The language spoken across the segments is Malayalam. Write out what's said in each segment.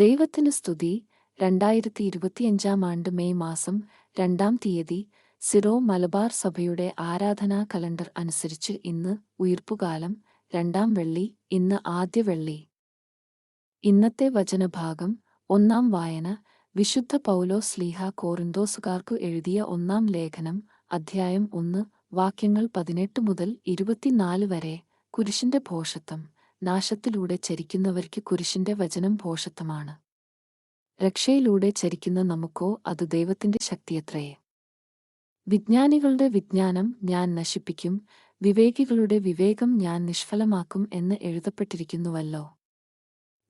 ദൈവത്തിന് സ്തുതി. രണ്ടായിരത്തി ഇരുപത്തിയഞ്ചാം ആണ്ട് മെയ് മാസം രണ്ടാം തീയതി സിറോ മലബാർ സഭയുടെ ആരാധനാ കലണ്ടർ അനുസരിച്ച് ഇന്ന് ഉയിർപ്പുകാലം രണ്ടാം വെള്ളി ഇന്ന് ആദ്യ വെള്ളി. ഇന്നത്തെ വചനഭാഗം ഒന്നാം വായന. വിശുദ്ധ പൗലോ സ്ലീഹ കോറിന്തോസുകാർക്കു എഴുതിയ ഒന്നാം ലേഖനം അധ്യായം ഒന്ന് വാക്യങ്ങൾ പതിനെട്ട് മുതൽ ഇരുപത്തിനാല് വരെ കുരിശിന്റെ ഭോഷത്വം നാശത്തിലൂടെ ചരിക്കുന്നവർക്ക് കുരിശിന്റെ വചനം ഭോഷത്വമാണ് രക്ഷയിലൂടെ ചരിക്കുന്ന നമുക്കോ അത് ദൈവത്തിന്റെ ശക്തിയത്രയേ വിജ്ഞാനികളുടെ വിജ്ഞാനം ഞാൻ നശിപ്പിക്കും വിവേകികളുടെ വിവേകം ഞാൻ നിഷ്ഫലമാക്കും എന്ന് എഴുതപ്പെട്ടിരിക്കുന്നുവല്ലോ.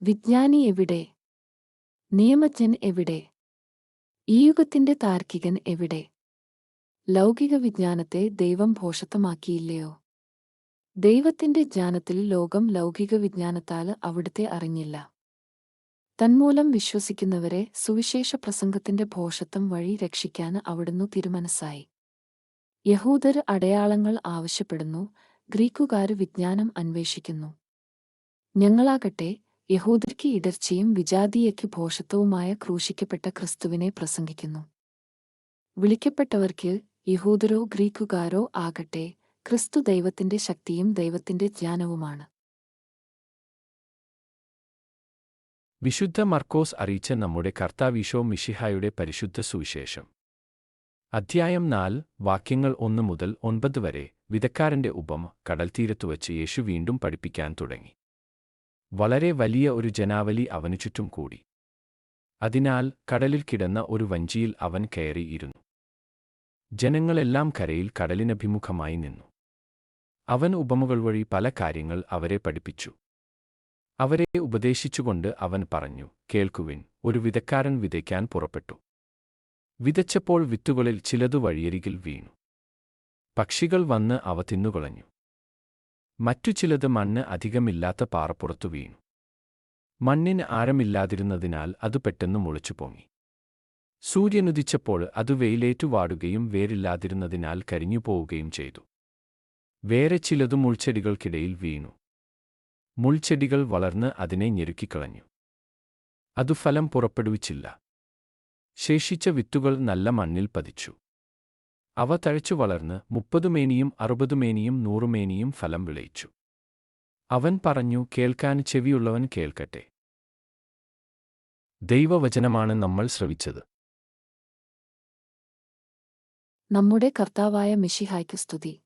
വിജ്ഞാനി എവിടെ? നിയമജ്ഞൻ എവിടെ? ഈ യുഗത്തിന്റെ താർക്കികൻ എവിടെ? ലൗകിക വിജ്ഞാനത്തെ ദൈവം ഭോഷത്വമാക്കിയില്ലയോ ദൈവത്തിന്റെ ജ്ഞാനത്തിൽ ലോകം ലൗകിക വിജ്ഞാനത്താൽ അവിടുത്തെ അറിഞ്ഞില്ല. തന്മൂലം വിശ്വസിക്കുന്നവരെ സുവിശേഷ പ്രസംഗത്തിന്റെ ഭോഷത്വം വഴി രക്ഷിക്കാൻ അവിടുന്ന് തിരുമനസ്സായി. യഹൂദർ അടയാളങ്ങൾ ആവശ്യപ്പെടുന്നു ഗ്രീക്കുകാർ വിജ്ഞാനം അന്വേഷിക്കുന്നു. ഞങ്ങളാകട്ടെ യഹൂദർക്ക് ഇടർച്ചയും വിജാതീയയ്ക്ക് ഭോഷത്വവുമായ ക്രൂശിക്കപ്പെട്ട ക്രിസ്തുവിനെ പ്രസംഗിക്കുന്നു. വിളിക്കപ്പെട്ടവർക്ക് യഹൂദരോ ഗ്രീക്കുകാരോ ആകട്ടെ ക്രിസ്തു ദൈവത്തിന്റെ ശക്തിയും ദൈവത്തിന്റെ ജ്ഞാനവുമാണ്. വിശുദ്ധ മർക്കോസ് അറിയിച്ച നമ്മുടെ കർത്താവീശോ മിഷിഹായുടെ പരിശുദ്ധ സുവിശേഷം. അധ്യായം നാല് വാക്യങ്ങൾ ഒന്ന് മുതൽ ഒൻപത് വരെ വിധക്കാരന്റെ ഉപമ കടൽത്തീരത്തുവച്ച് യേശു വീണ്ടും പഠിപ്പിക്കാൻ തുടങ്ങി. വളരെ വലിയ ഒരു ജനാവലി അവനു ചുറ്റും കൂടി. അതിനാൽ കടലിൽ കിടന്ന ഒരു വഞ്ചിയിൽ അവൻ കയറിയിരുന്നു ജനങ്ങളെല്ലാം കരയിൽ കടലിനഭിമുഖമായി നിന്നു. അവൻ ഉപമകൾ വഴി പല കാര്യങ്ങൾ അവരെ പഠിപ്പിച്ചു. അവരെ ഉപദേശിച്ചുകൊണ്ട് അവൻ പറഞ്ഞു കേൾക്കുവിൻ ഒരു വിതക്കാരൻ വിതയ്ക്കാൻ പുറപ്പെട്ടു. വിതച്ചപ്പോൾ വിത്തുകളിൽ ചിലതു വഴിയരികിൽ വീണു. പക്ഷികൾ വന്ന് അവ തിന്നുകളഞ്ഞു. മറ്റു ചിലത് മണ്ണ് അധികമില്ലാത്ത പാറപ്പുറത്തു വീണു. മണ്ണിന് ആരമില്ലാതിരുന്നതിനാൽ അത് പെട്ടെന്ന് മുളച്ചു പൊങ്ങി. സൂര്യനുദിച്ചപ്പോൾ അത് വെയിലേറ്റു വാടുകയും വേരില്ലാതിരുന്നതിനാൽ കരിഞ്ഞുപോവുകയും ചെയ്തു. വേറെ ചിലതു മുൾച്ചെടികൾക്കിടയിൽ വീണു. മുൾച്ചെടികൾ വളർന്ന് അതിനെ ഞെരുക്കിക്കളഞ്ഞു. അതു ഫലം പുറപ്പെടുവിച്ചില്ല. ശേഷിച്ച വിത്തുകൾ നല്ല മണ്ണിൽ പതിച്ചു. അവ തഴച്ചു വളർന്ന് മുപ്പതുമേനിയും അറുപതുമേനിയും നൂറുമേനിയും ഫലം വിളയിച്ചു. അവൻ പറഞ്ഞു കേൾക്കാൻ ചെവിയുള്ളവൻ കേൾക്കട്ടെ. ദൈവവചനമാണ് നമ്മൾ ശ്രവിച്ചത്. നമ്മുടെ കർത്താവായ മിഷിഹായ്ക്ക് സ്തുതി.